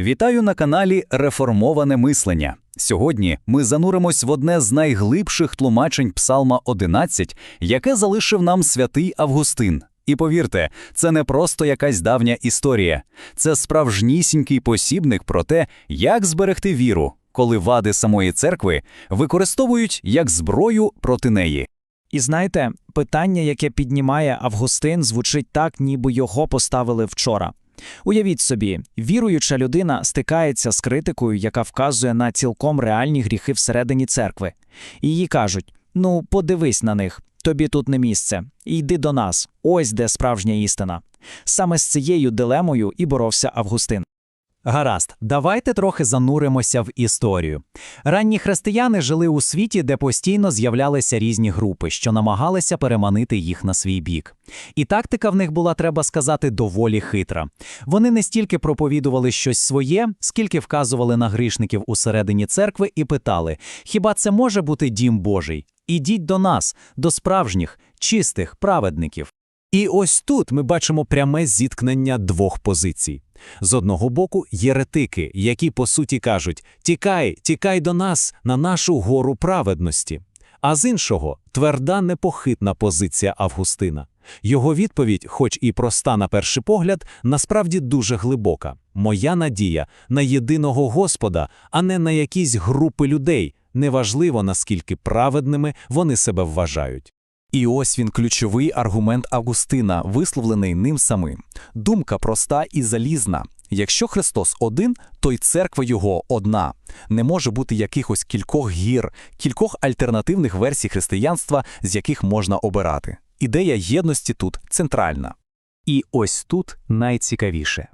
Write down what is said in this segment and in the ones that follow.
Вітаю на каналі Реформоване мислення. Сьогодні ми зануримось в одне з найглибших тлумачень Псалма 11, яке залишив нам святий Августин. І повірте, це не просто якась давня історія, це справжнісінький посібник про те, як зберегти віру, коли вади самої церкви використовують як зброю проти неї. І знаєте, питання, яке піднімає Августин, звучить так, ніби його поставили вчора. Уявіть собі, віруюча людина стикається з критикою, яка вказує на цілком реальні гріхи всередині церкви. Її кажуть: ну, подивись на них, тобі тут не місце, йди до нас, ось де справжня істина. Саме з цією дилемою і боровся Августин. Гаразд, давайте трохи зануримося в історію. Ранні християни жили у світі, де постійно з'являлися різні групи, що намагалися переманити їх на свій бік. І тактика в них була, треба сказати, доволі хитра. Вони не стільки проповідували щось своє, скільки вказували на грішників усередині церкви і питали: хіба це може бути дім Божий? Ідіть до нас, до справжніх, чистих праведників. І ось тут ми бачимо пряме зіткнення двох позицій. З одного боку, єретики, які по суті кажуть: тікай, тікай до нас на нашу гору праведності. А з іншого, тверда непохитна позиція Августина. Його відповідь, хоч і проста на перший погляд, насправді дуже глибока. Моя надія на єдиного Господа, а не на якісь групи людей, неважливо наскільки праведними вони себе вважають. І ось він ключовий аргумент Августина, висловлений ним самим. Думка проста і залізна. Якщо Христос один, то й церква його одна. Не може бути якихось кількох гір, кількох альтернативних версій християнства, з яких можна обирати. Ідея єдності тут центральна. І ось тут найцікавіше.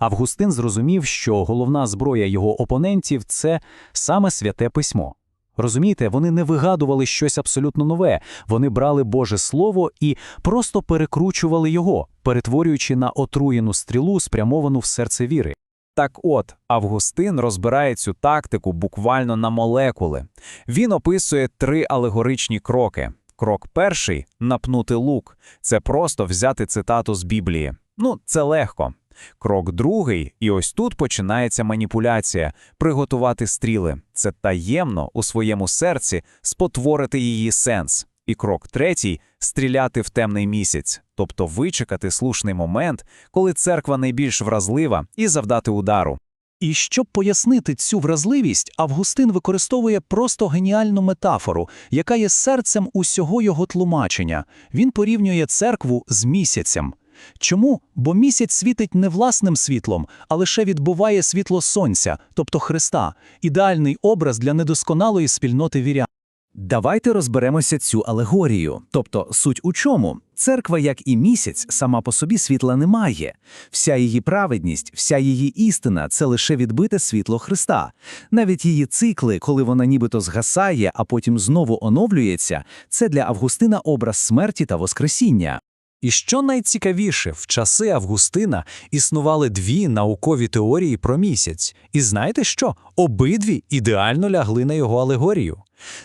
Августин зрозумів, що головна зброя його опонентів це саме святе письмо. Розумієте, вони не вигадували щось абсолютно нове, вони брали Боже Слово і просто перекручували його, перетворюючи на отруєну стрілу, спрямовану в серце віри. Так от, Августин розбирає цю тактику буквально на молекули. Він описує три алегоричні кроки. Крок перший напнути лук. Це просто взяти цитату з Біблії. Ну, це легко. Крок другий, і ось тут починається маніпуляція приготувати стріли. Це таємно у своєму серці спотворити її сенс. І крок третій стріляти в темний місяць, тобто вичекати слушний момент, коли церква найбільш вразлива, і завдати удару. І щоб пояснити цю вразливість, Августин використовує просто геніальну метафору, яка є серцем усього його тлумачення. Він порівнює церкву з місяцем. Чому? Бо місяць світить не власним світлом, а лише відбуває світло сонця, тобто Христа, ідеальний образ для недосконалої спільноти вірян. Давайте розберемося цю алегорію. Тобто, суть у чому? Церква, як і місяць, сама по собі світла не має. Вся її праведність, вся її істина це лише відбите світло Христа. Навіть її цикли, коли вона нібито згасає, а потім знову оновлюється, це для Августина образ смерті та Воскресіння. І що найцікавіше, в часи Августина існували дві наукові теорії про місяць. І знаєте що? Обидві ідеально лягли на його алегорію.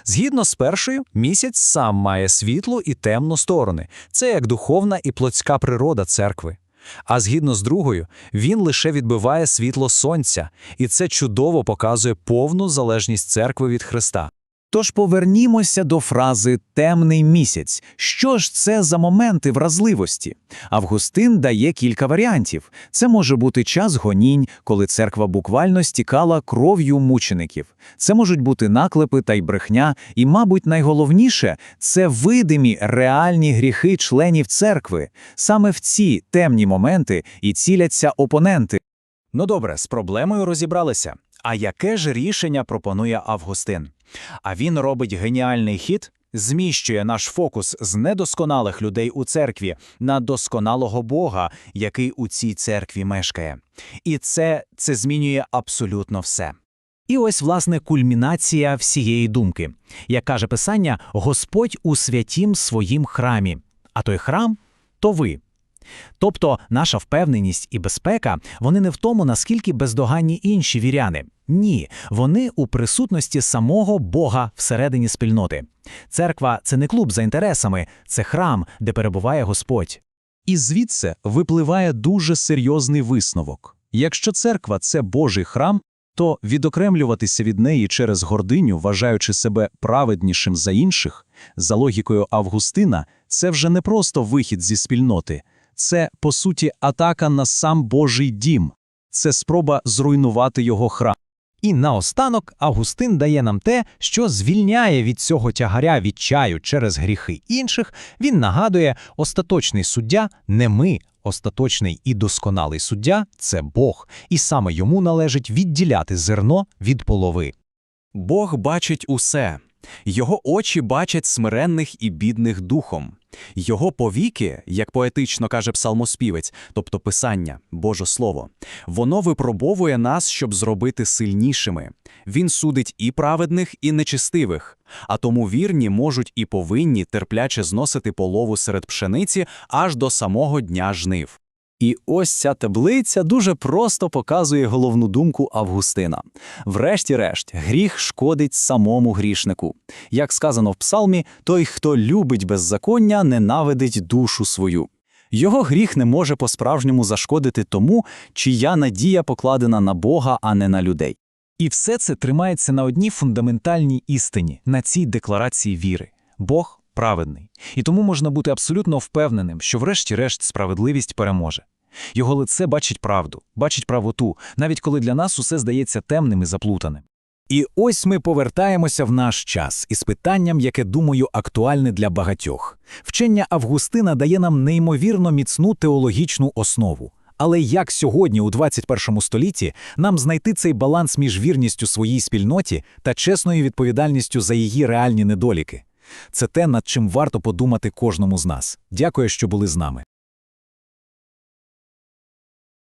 Згідно з першою, місяць сам має світлу і темну сторони. Це як духовна і плотська природа церкви. А згідно з другою, він лише відбиває світло сонця, і це чудово показує повну залежність церкви від Христа. Тож повернімося до фрази темний місяць. Що ж це за моменти вразливості? Августин дає кілька варіантів. Це може бути час гонінь, коли церква буквально стікала кров'ю мучеників. Це можуть бути наклепи та й брехня, і, мабуть, найголовніше це видимі реальні гріхи членів церкви. Саме в ці темні моменти і ціляться опоненти. Ну добре, з проблемою розібралися. А яке ж рішення пропонує Августин? А він робить геніальний хід, зміщує наш фокус з недосконалих людей у церкві на досконалого Бога, який у цій церкві мешкає. І це, це змінює абсолютно все. І ось, власне, кульмінація всієї думки. Як каже Писання, Господь у святім своїм храмі, а той храм то ви. Тобто наша впевненість і безпека вони не в тому, наскільки бездоганні інші віряни. Ні, вони у присутності самого Бога всередині спільноти. Церква це не клуб за інтересами, це храм, де перебуває Господь. І звідси випливає дуже серйозний висновок. Якщо церква це Божий храм, то відокремлюватися від неї через гординю, вважаючи себе праведнішим за інших, за логікою Августина, це вже не просто вихід зі спільноти, це, по суті, атака на сам Божий дім, це спроба зруйнувати його храм. І наостанок Августин дає нам те, що звільняє від цього тягаря відчаю через гріхи інших. Він нагадує, остаточний суддя не ми, остаточний і досконалий суддя це Бог, і саме йому належить відділяти зерно від полови. Бог бачить усе. Його очі бачать смиренних і бідних духом. Його повіки, як поетично каже псалмоспівець, тобто писання, Боже Слово, воно випробовує нас, щоб зробити сильнішими. Він судить і праведних, і нечистивих. А тому вірні можуть і повинні терпляче зносити полову серед пшениці аж до самого дня жнив. І ось ця таблиця дуже просто показує головну думку Августина. Врешті-решт, гріх шкодить самому грішнику. Як сказано в псалмі, той, хто любить беззаконня, ненавидить душу свою. Його гріх не може по-справжньому зашкодити тому, чия надія покладена на Бога, а не на людей. І все це тримається на одній фундаментальній істині, на цій декларації віри. Бог праведний. І тому можна бути абсолютно впевненим, що врешті-решт справедливість переможе. Його лице бачить правду, бачить правоту, навіть коли для нас усе здається темним і заплутаним. І ось ми повертаємося в наш час із питанням, яке, думаю, актуальне для багатьох. Вчення Августина дає нам неймовірно міцну теологічну основу. Але як сьогодні, у 21 столітті, нам знайти цей баланс між вірністю своїй спільноті та чесною відповідальністю за її реальні недоліки? Це те, над чим варто подумати кожному з нас. Дякую, що були з нами.